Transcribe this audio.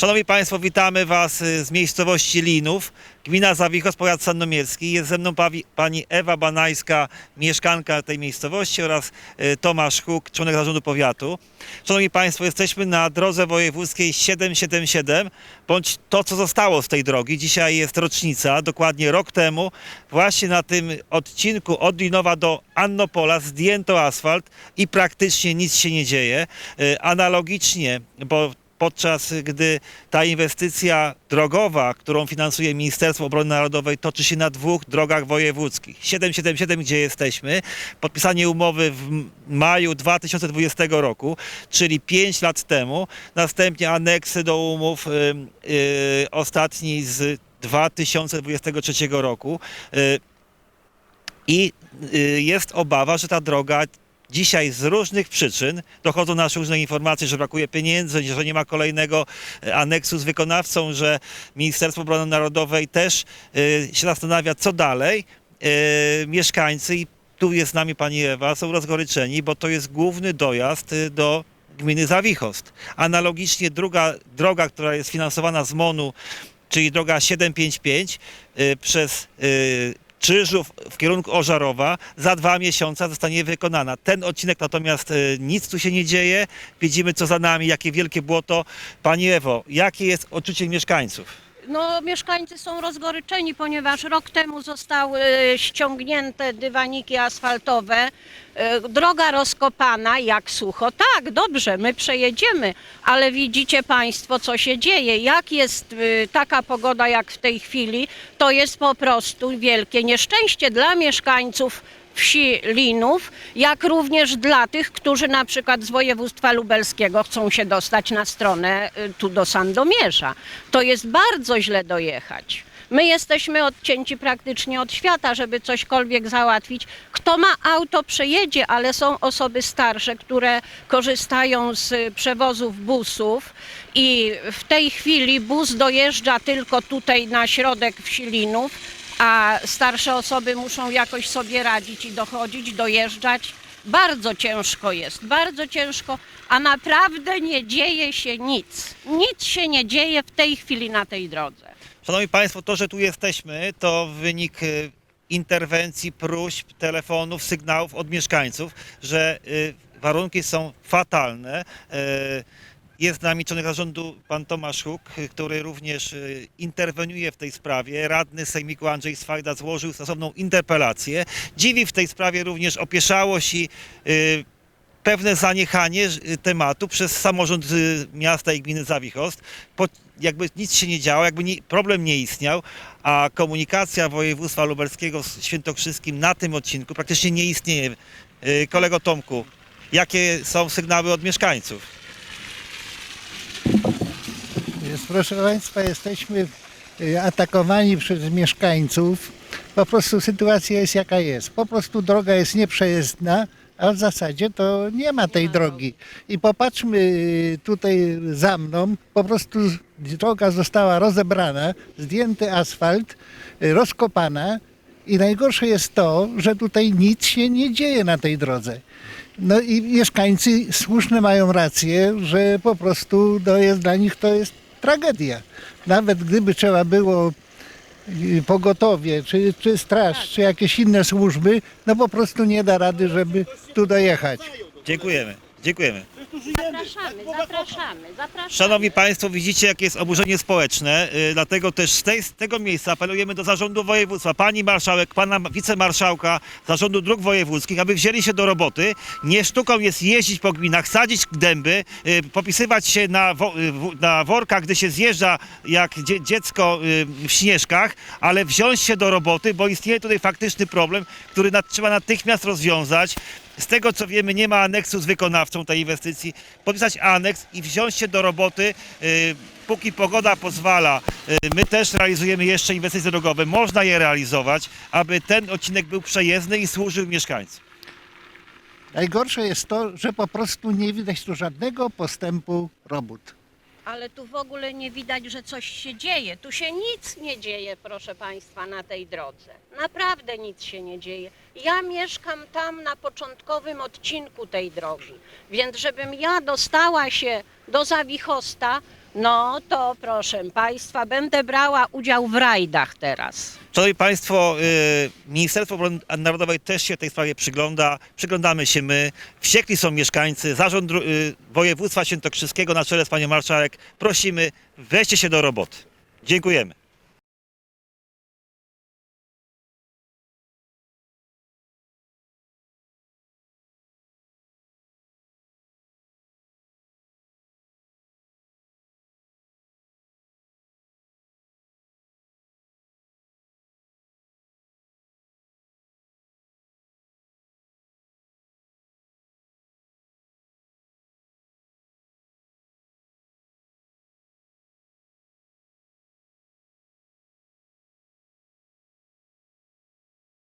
Szanowni Państwo, witamy Was y, z miejscowości Linów, gmina Zawichos, powiat sandomierski. Jest ze mną pani Ewa Banajska, mieszkanka tej miejscowości oraz y, Tomasz Huk, członek zarządu powiatu. Szanowni Państwo, jesteśmy na drodze wojewódzkiej 777, bądź to, co zostało z tej drogi. Dzisiaj jest rocznica, dokładnie rok temu, właśnie na tym odcinku od Linowa do Annopola zdjęto asfalt i praktycznie nic się nie dzieje. Y, Analogicznie, bo podczas gdy ta inwestycja drogowa, którą finansuje Ministerstwo Obrony Narodowej, toczy się na dwóch drogach wojewódzkich. 777, gdzie jesteśmy, podpisanie umowy w maju 2020 roku, czyli 5 lat temu, następnie aneksy do umów, y, y, ostatni z 2023 roku. Y, i y, jest obawa, że ta droga dzisiaj z różnych przyczyn dochodzą nas różne informacje, że brakuje pieniędzy, że nie ma kolejnego e, aneksu z wykonawcą, że Ministerstwo Obrony Narodowej też y, się zastanawia, co dalej. Y, Mieszkańcy, i tu jest z nami pani Ewa, są rozgoryczeni, bo to jest główny dojazd do gminy Zawichost. Analogicznie druga droga, która jest finansowana z MONU, czyli droga 755 y, przez Czyżów w kierunku Ożarowa za dwa miesiące zostanie wykonana. Ten odcinek natomiast y, nic tu się nie dzieje. Widzimy co za nami, jakie wielkie błoto. Pani Ewo, jakie jest odczucie mieszkańców? No, mieszkańcy są rozgoryczeni, ponieważ rok temu zostały ściągnięte dywaniki asfaltowe, e, droga rozkopana, jak sucho. Tak, dobrze, my przejedziemy, ale widzicie Państwo, co się dzieje. Jak jest y, taka pogoda, jak w tej chwili, to jest po prostu wielkie nieszczęście dla mieszkańców wsi Linów, jak również dla tych, którzy na przykład z województwa lubelskiego chcą się dostać na stronę y, tu do Sandomierza. To jest bardzo źle dojechać. My jesteśmy odcięci praktycznie od świata, żeby cośkolwiek załatwić. Kto ma auto, przejedzie, ale są osoby starsze, które korzystają z y, przewozów busów i w tej chwili bus dojeżdża tylko tutaj na środek wsi Linów, a starsze osoby muszą jakoś sobie radzić i dochodzić, dojeżdżać. Bardzo ciężko jest, bardzo ciężko, a naprawdę nie dzieje się nic. Nic się nie dzieje w tej chwili na tej drodze. Szanowni Państwo, to, że tu jesteśmy, to wynik y, interwencji, próśb, telefonów, sygnałów od mieszkańców, że y, warunki są fatalne. Jest z nami członek zarządu pan Tomasz Huk, który również y, interweniuje w tej sprawie. Radny Sejmiku Andrzej Swajda złożył stosowną interpelację. Dziwi w tej sprawie również opieszałość i y, pewne zaniechanie y, tematu przez samorząd miasta i gminy Zawichost. Jakby nic się nie działo, jakby problem nie istniał, a komunikacja województwa lubelskiego z świętokrzyskim na tym odcinku praktycznie nie istnieje. Kolego Tomku, jakie są sygnały od mieszkańców? Jest, proszę Państwa, jesteśmy y, atakowani przez mieszkańców. Po prostu sytuacja jest jaka jest. Po prostu droga jest nieprzejezdna, a w zasadzie to nie ma tej drogi. I popatrzmy y, tutaj za mną, po prostu droga została rozebrana, zdjęty asfalt, y, rozkopana i najgorsze jest to, że tutaj nic się nie dzieje na tej drodze. No i mieszkańcy słuszne mają rację, że po prostu to jest dla nich to jest tragedia. Nawet gdyby trzeba było y, pogotowie, czy, czy straż, czy jakieś inne służby, no po prostu nie da rady, żeby tu dojechać. Dziękujemy. Dziękujemy. Zapraszamy, zapraszamy, zapraszamy. Szanowni Państwo, widzicie jakie jest oburzenie społeczne, y, dlatego też z, tej, z tego miejsca apelujemy do zarządu województwa, pani marszałek, pana wicemarszałka zarządu dróg wojewódzkich, aby wzięli się do roboty. Nie sztuką jest jeździć po gminach, sadzić dęby, y, popisywać się na, wo, y, w- na workach, gdy się zjeżdża jak dzie, dziecko y, w śnieżkach, ale wziąć się do roboty, bo istnieje tutaj faktyczny problem, który nad, trzeba natychmiast rozwiązać. Z tego co wiemy, nie ma aneksu z wykonawcą tej inwestycji. Podpisać aneks i wziąć się do roboty, y, póki pogoda pozwala. Y, my też realizujemy jeszcze inwestycje drogowe. Można je realizować, aby ten odcinek był przejezdny i służył mieszkańcom. Najgorsze jest to, że po prostu nie widać tu żadnego postępu robót. Ale tu w ogóle nie widać, że coś się dzieje. Tu się nic nie dzieje, proszę Państwa, na tej drodze. Naprawdę nic się nie dzieje. Ja mieszkam tam na początkowym odcinku tej drogi, więc żebym ja dostała się do Zawichosta, No to proszę Państwa, będę brała udział w rajdach teraz. Szanowni Państwo, y, Ministerstwo Obrony Narodowej też się tej sprawie przygląda. Przyglądamy się my. Wściekli są mieszkańcy. Zarząd y, Województwa Świętokrzyskiego na czele z Panią Marszałek prosimy, weźcie się do roboty. Dziękujemy.